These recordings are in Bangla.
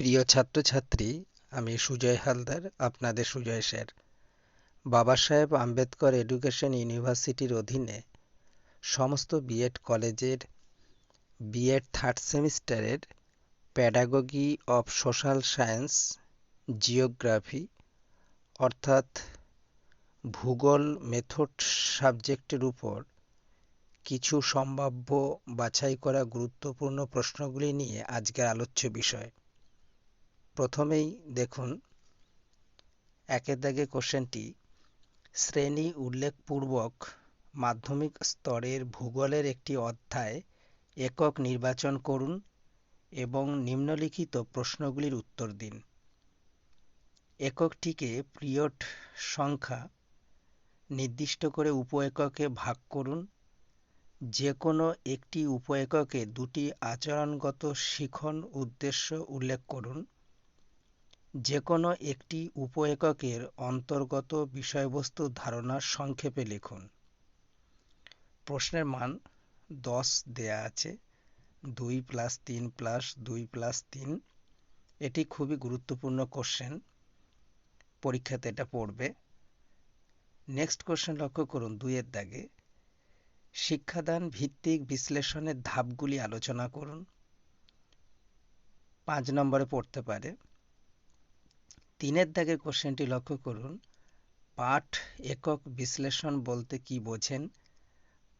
প্রিয় ছাত্রছাত্রী, আমি সুজয় হালদার, আপনাদের সুজয় স্যার। বাবা সাহেব আম্বেদকর এডুকেশন ইউনিভার্সিটির অধীনে সমস্ত বিএড কলেজের, বিএড থার্ড সেমিস্টারের pedagogy of social science geography অর্থাৎ ভূগোল মেথড সাবজেক্টের উপর কিছু সম্ভাব্য বাছাই করা গুরুত্বপূর্ণ প্রশ্নগুলি নিয়ে আজকের আলোচ্য বিষয়। প্রথমেই দেখুন, একের দাগে কোশ্চেনটি, শ্রেণি উল্লেখপূর্বক মাধ্যমিক স্তরের ভূগোলের একটি অধ্যায়, একক নির্বাচন করুন এবং নিম্নলিখিত প্রশ্নগুলির উত্তর দিন। এককটিকে পিরিয়ড সংখ্যা নির্দিষ্ট করে উপ এককে ভাগ করুন। যে কোনো একটি উপ এককে দুটি আচরণগত শিখন উদ্দেশ্য উল্লেখ করুন। যে কোনো একটি উপ এককের অন্তর্গত বিষয়বস্তু ধারণা সংক্ষেপে লিখুন। প্রশ্নের মান দশ দেয়া আছে, দুই প্লাস তিন প্লাস দুই প্লাস তিন। এটি খুবই গুরুত্বপূর্ণ কোশ্চেন, পরীক্ষাতে এটা পড়বে। নেক্সট কোশ্চেন লক্ষ্য করুন দুইয়ের দাগে। শিক্ষাদান ভিত্তিক বিশ্লেষণের ধাপগুলি আলোচনা করুন। পাঁচ নম্বরে পড়তে পারে তিনের দাগের কোশ্চেনটি লক্ষ্য করুন। পাঠ একক বিশ্লেষণ বলতে কি বোঝেন?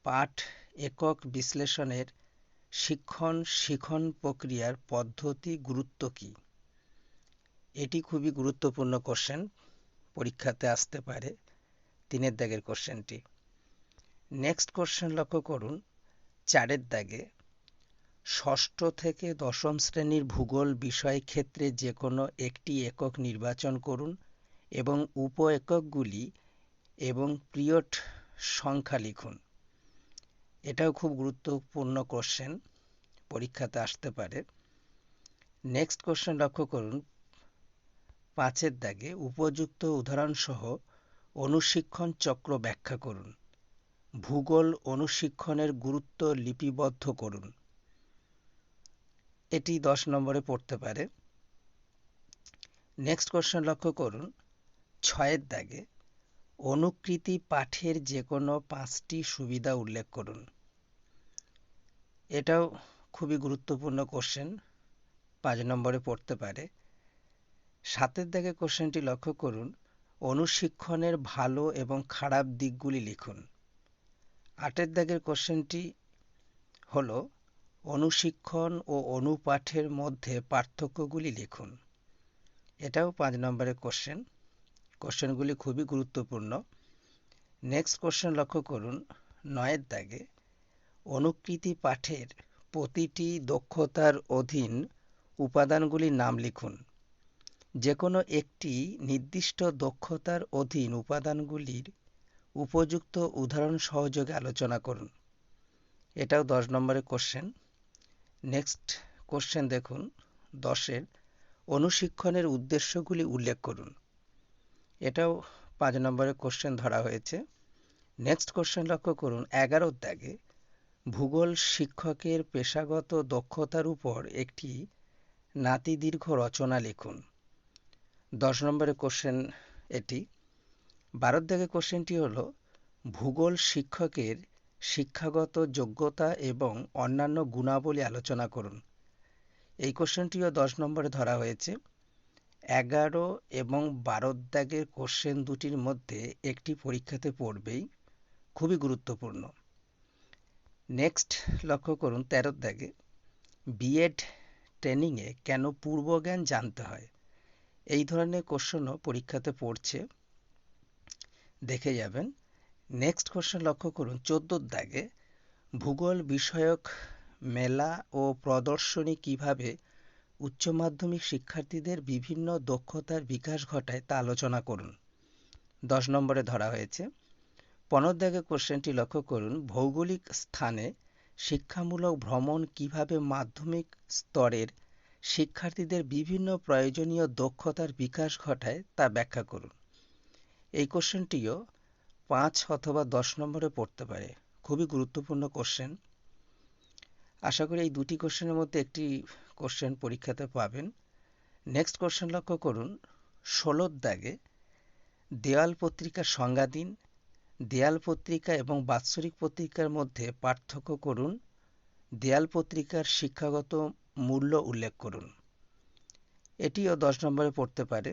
পাঠ একক বিশ্লেষণের শিক্ষণ, শিখন প্রক্রিয়ার পদ্ধতি গুরুত্ব কি? এটি খুবই গুরুত্বপূর্ণ কোশ্চেন পরীক্ষাতে আসতে পারে তিনের দাগের কোশ্চেনটি নেক্সট কোশ্চেন লক্ষ্য করুন, চারের দাগে ষষ্ঠ থেকে দশম শ্রেণির ভূগোল বিষয় ক্ষেত্রে যে কোনো একটি একক নির্বাচন করুন এবং উপ এককগুলি এবং পিরিয়ড সংখ্যা লিখুন। এটাও খুব গুরুত্বপূর্ণ কোশ্চেন পরীক্ষাতে আসতে পারে। নেক্সট কোশ্চেন লক্ষ্য করুন, পাঁচের দাগে উপযুক্ত উদাহরণসহ অনুশিক্ষণ চক্র ব্যাখ্যা করুন। ভূগোল অনুশিক্ষণের গুরুত্ব লিপিবদ্ধ করুন। এটি দশ নম্বরে পড়তে পারে। নেক্সট কোশ্চেন লক্ষ্য করুন। ছয়ের দাগে অনুকৃতি পাঠের যে কোনো পাঁচটি সুবিধা উল্লেখ করুন। এটাও খুবই গুরুত্বপূর্ণ কোশ্চেন পাঁচ নম্বরে পড়তে পারে। সাতের দাগে কোশ্চেনটি লক্ষ্য করুন। অনুশিক্ষণের ভালো এবং খারাপ দিকগুলি লিখুন। আটের দাগের কোশ্চেনটি হলো অনুশিক্ষণ ও অনুপাঠের মধ্যে পার্থক্যগুলি লিখুন। এটাও পাঁচ নম্বরের কোশ্চেন কোশ্চেনগুলি খুবই গুরুত্বপূর্ণ। নেক্সট কোশ্চেন লক্ষ্য করুন, নয়ের দাগে, অনুকৃতি পাঠের প্রতিটি দক্ষতার অধীন উপাদানগুলির নাম লিখুন। যে কোনো একটি নির্দিষ্ট দক্ষতার অধীন উপাদানগুলির উপযুক্ত উদাহরণ সহযোগে আলোচনা করুন। এটাও দশ নম্বরের কোশ্চেন নেক্সট কোশ্চেন দেখুন, দশের অনুশিক্ষণের উদ্দেশ্যগুলি উল্লেখ করুন। এটাও পাঁচ নম্বরের কোশ্চেন ধরা হয়েছে। নেক্সট কোশ্চেন লক্ষ্য করুন এগারোর দাগে ভূগোল শিক্ষকের পেশাগত দক্ষতার উপর একটি নাতিদীর্ঘ রচনা লিখুন। দশ নম্বরের কোশ্চেন এটি। বারোর দাগে কোশ্চেনটি হলো, ভূগোল শিক্ষকের শিক্ষাগত যোগ্যতা এবং অন্যান্য গুণাবলী আলোচনা করুন। এই কোশ্চেনটিও দশ নম্বরে ধরা হয়েছে। এগারো এবং বারো দাগের কোশ্চেন দুটির মধ্যে একটি পরীক্ষাতে পড়বেই, খুবই গুরুত্বপূর্ণ। নেক্সট লক্ষ্য করুন তেরোর দাগে বিএড ট্রেনিংয়ে কেন পূর্বজ্ঞান জানতে হয়? এই ধরনের কোশ্চেনও পরীক্ষাতে পড়ছে। দেখে যাবেন। নেক্সট কোশ্চেন লক্ষ্য করুন চোদ্দোর দাগে ভূগোল বিষয়ক মেলা ও প্রদর্শনী কীভাবে উচ্চ মাধ্যমিক শিক্ষার্থীদের বিভিন্ন দক্ষতার বিকাশ ঘটায় তা আলোচনা করুন। দশ নম্বরে ধরা হয়েছে, পনেরো দাগে কোশ্চেনটি লক্ষ্য করুন, ভৌগোলিক স্থানে শিক্ষামূলক ভ্রমণ কীভাবে মাধ্যমিক স্তরের শিক্ষার্থীদের বিভিন্ন প্রয়োজনীয় দক্ষতার বিকাশ ঘটায় তা ব্যাখ্যা করুন। এই কোশ্চেনটিও পাঁচ অথবা দশ নম্বরে পড়তে পারে। খুবই গুরুত্বপূর্ণ কোশ্চেন আশা করি এই দুটি কোশ্চেনের মধ্যে একটি কোশ্চেন পরীক্ষাতে পাবেন। নেক্সট কোশ্চেন লক্ষ্য করুন। ষোলোর দাগে দেওয়াল পত্রিকার সংজ্ঞা দিন। দেয়াল পত্রিকা এবং বাৎসরিক পত্রিকার মধ্যে পার্থক্য করুন। দেয়াল পত্রিকার শিক্ষাগত মূল্য উল্লেখ করুন। এটিও দশ নম্বরে পড়তে পারে।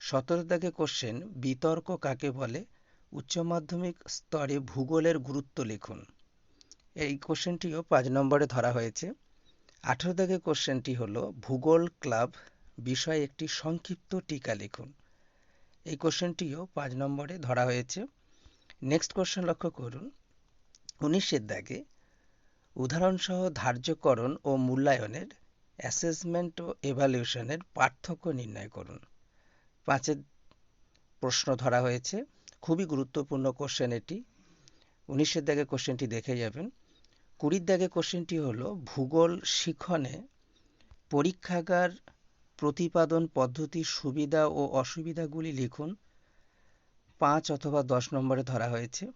সতেরো দাগে কোশ্চেন বিতর্ক কাকে বলে? উচ্চ মাধ্যমিক স্তরে ভূগোলের গুরুত্ব লিখুন। এই কোশ্চেনটিও পাঁচ নম্বরে ধরা হয়েছে। আঠেরো দাগে কোশ্চেনটি হল, ভূগোল ক্লাব বিষয়ে একটি সংক্ষিপ্ত টিকা লিখুন। এই কোশ্চেনটিও পাঁচ নম্বরে ধরা হয়েছে। নেক্সট কোশ্চেন লক্ষ্য করুন। উনিশের দাগে উদাহরণসহ ধার্যকরণ ও মূল্যায়নের অ্যাসেসমেন্ট ও এভালিউশনের পার্থক্য নির্ণয় করুন। পাঁচের প্রশ্ন ধরা হয়েছে। খুবই গুরুত্বপূর্ণ কোশ্চেন এটি। উনিশের দাগে কোশ্চেনটি দেখে যাবেন। কুড়ির দাগে কোশ্চেনটি হলো, ভূগোল শিখনে পরীক্ষাগার প্রতিপাদন পদ্ধতির সুবিধা ও অসুবিধাগুলি লিখুন। পাঁচ অথবা দশ নম্বরে ধরা হয়েছে।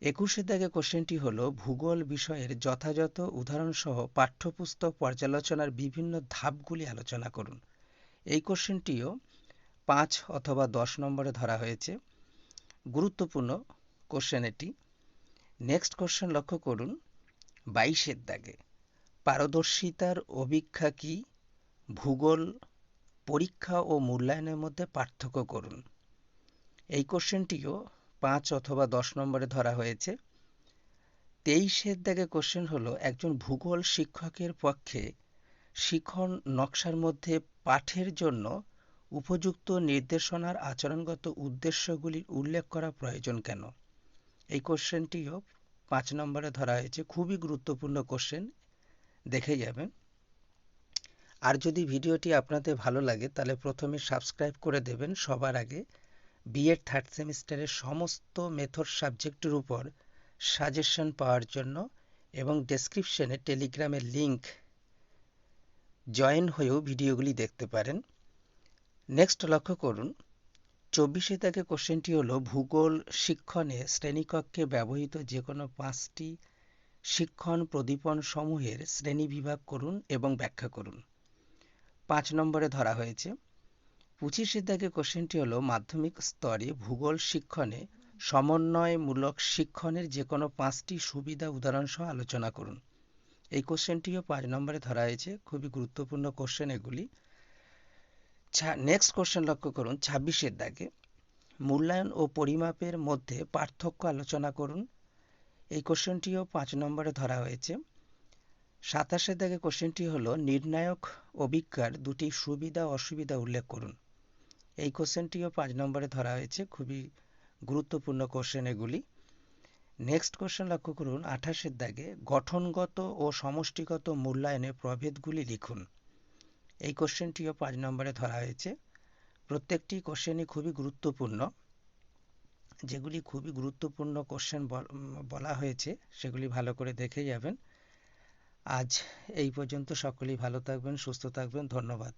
একুশের দাগে কোশ্চেনটি হলো, ভূগোল বিষয়ের যথাযথ উদাহরণসহ পাঠ্যপুস্তক পর্যালোচনার বিভিন্ন ধাপগুলি আলোচনা করুন। এই কোশ্চেনটিও পাঁচ অথবা দশ নম্বরে ধরা হয়েছে। গুরুত্বপূর্ণ কোশ্চেন এটি। নেক্সট কোশ্চেন লক্ষ্য করুন, বাইশের দাগে। পারদর্শিতার অভিক্ষা কি? ভূগোল, পরীক্ষা ও মূল্যায়নের মধ্যে পার্থক্য করুন। এই কোশ্চেনটিও পাঁচ অথবা দশ নম্বরে ধরা হয়েছে। তেইশের দাগে কোশ্চেন হলো, একজন ভূগোল শিক্ষকের পক্ষে শিখন নকশার মধ্যে পাঠের জন্য উপযুক্ত নির্দেশনার আচরণগত উদ্দেশ্যগুলির উল্লেখ করা প্রয়োজন কেন? এই কোশ্চেনটিও পাঁচ নম্বরে ধরা হয়েছে, খুবই গুরুত্বপূর্ণ কোশ্চেন, দেখে যাবেন। আর যদি ভিডিওটি আপনাদের ভালো লাগে, তাহলে প্রথমে সাবস্ক্রাইব করে দেবেন। সবার আগে বিএড থার্ড সেমিস্টারের সমস্ত মেথড সাবজেক্টের উপর সাজেশন পাওয়ার জন্য এবং ডেসক্রিপশনে টেলিগ্রামের লিংক জয়েন হয়েও ভিডিওগুলি দেখতে পারেন। নেক্সট লক্ষ্য করুন, চব্বিশে থেকে কোশ্চেনটি হলো, ভূগোল শিক্ষণে শ্রেণীকক্ষে ব্যবহৃত যে কোনো পাঁচটি শিক্ষণ প্রদীপন সমূহের শ্রেণি বিভাগ করুন এবং ব্যাখ্যা করুন। পাঁচ নম্বরে ধরা হয়েছে পঁচিশের দাগে কোশ্চেনটি হলো, মাধ্যমিক স্তরে ভূগোল শিক্ষণে সমন্বয়মূলক শিক্ষণের যে কোনো পাঁচটি সুবিধা উদাহরণসহ আলোচনা করুন। এই কোশ্চেনটিও পাঁচ নম্বরে ধরা হয়েছে, খুবই গুরুত্বপূর্ণ কোশ্চেন এগুলি। নেক্সট কোশ্চেন লক্ষ্য করুন, ছাব্বিশের দাগে। মূল্যায়ন ও পরিমাপের মধ্যে পার্থক্য আলোচনা করুন। এই কোশ্চেনটিও পাঁচ নম্বরে ধরা হয়েছে। সাতাশের দাগে কোশ্চেনটি হলো, নির্ণায়ক অভিজ্ঞার দুটি সুবিধা অসুবিধা উল্লেখ করুন। এই কোশ্চেনটিও পাঁচ নম্বরে ধরা হয়েছে, খুবই গুরুত্বপূর্ণ কোশ্চেন এগুলি। নেক্সট কোশ্চেন লক্ষ্য করুন, আঠাশের দাগে গঠনগত ও সমষ্টিগত মূল্যায়নের প্রভেদগুলি লিখুন। এই কোশ্চেনটিও পাঁচ নম্বরে ধরা হয়েছে। প্রত্যেকটি কোশ্চেনই খুবই গুরুত্বপূর্ণ। যেগুলি খুবই গুরুত্বপূর্ণ কোশ্চেন বলা হয়েছে, সেগুলি ভালো করে দেখে যাবেন। আজ এই পর্যন্ত সকলেই ভালো থাকবেন, সুস্থ থাকবেন। ধন্যবাদ।